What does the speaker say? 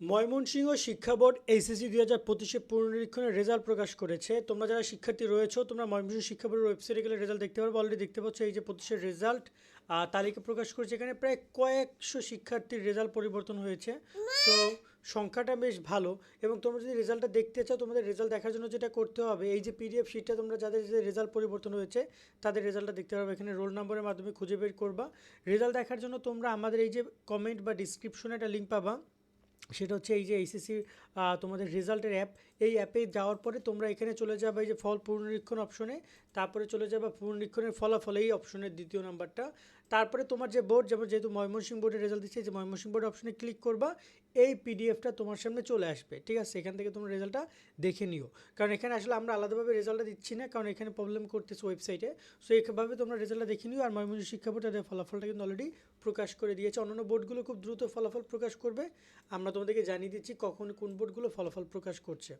ময়মনসিংহ শিক্ষা board HSC দুই হাজার পঁচিশে পুনরীক্ষণের রেজাল্ট প্রকাশ করেছে। তোমরা যারা শিক্ষার্থী রয়েছো, তোমরা ময়মনসিংহ শিক্ষা বোর্ডের ওয়েবসাইটে গেলে রেজাল্ট দেখতে পারব। অলরেডি দেখতে পাচ্ছ এই যে পঁচিশের রেজাল্ট তালিকা প্রকাশ করেছে। এখানে প্রায় কয়েকশো শিক্ষার্থীর রেজাল্ট পরিবর্তন হয়েছে। তো সংখ্যাটা বেশ ভালো। এবং তোমরা যদি রেজাল্টটা দেখতে চাও, তোমাদের রেজাল্ট দেখার জন্য যেটা করতে হবে, এই যে পিডিএফ শিটটা তোমরা যাদের যে রেজাল্ট পরিবর্তন হয়েছে, তাদের রেজাল্টটা দেখতে পারবে। এখানে রোল নম্বরের মাধ্যমে খুঁজে বের করবা। রেজাল্ট দেখার জন্য তোমরা আমাদের এই যে কমেন্ট বা ডিসক্রিপশনে একটা লিঙ্ক পাবা। সেটা হচ্ছে এই যে এইসিসি তোমাদের রেজাল্টের অ্যাপ এই অ্যাপে যাওয়ার পরে তোমরা এখানে চলে যাবে এই যে ফল পুনরীক্ষণ অপশনে তারপরে চলে যাবে পুনরীক্ষণের ফলাফল এই অপশনের দ্বিতীয় নাম্বারটা। তারপরে তোমার যে বোর্ড যেমন যেহেতু ময়মনসিংহ বোর্ডের রেজাল্ট দিচ্ছে যে ময়মনসিংহ বোর্ড অপশনে ক্লিক করবা, এই পিডিএফটা তোমার সামনে চলে আসবে। ঠিক আছে? এখান থেকে তোমরা রেজাল্টটা দেখে নিও। কারণ এখানে আসলে আমরা আলাদাভাবে রেজাল্টটা দিচ্ছি না, কারণ এখানে প্রবলেম করতেছে ওয়েবসাইটে সো এইভাবে তোমরা রেজাল্টটা দেখে নিও আর ময়মনসিংহ শিক্ষা বোর্ড তাদের ফলাফলটা কিন্তু অলরেডি প্রকাশ করে দিয়েছে। অন্যান্য বোর্ডগুলো খুব দ্রুত ফলাফল প্রকাশ করবে। আমরা তোমাদেরকে জানিয়ে দিচ্ছি কখন কোন বোর্ডগুলো ফলাফল প্রকাশ করছে।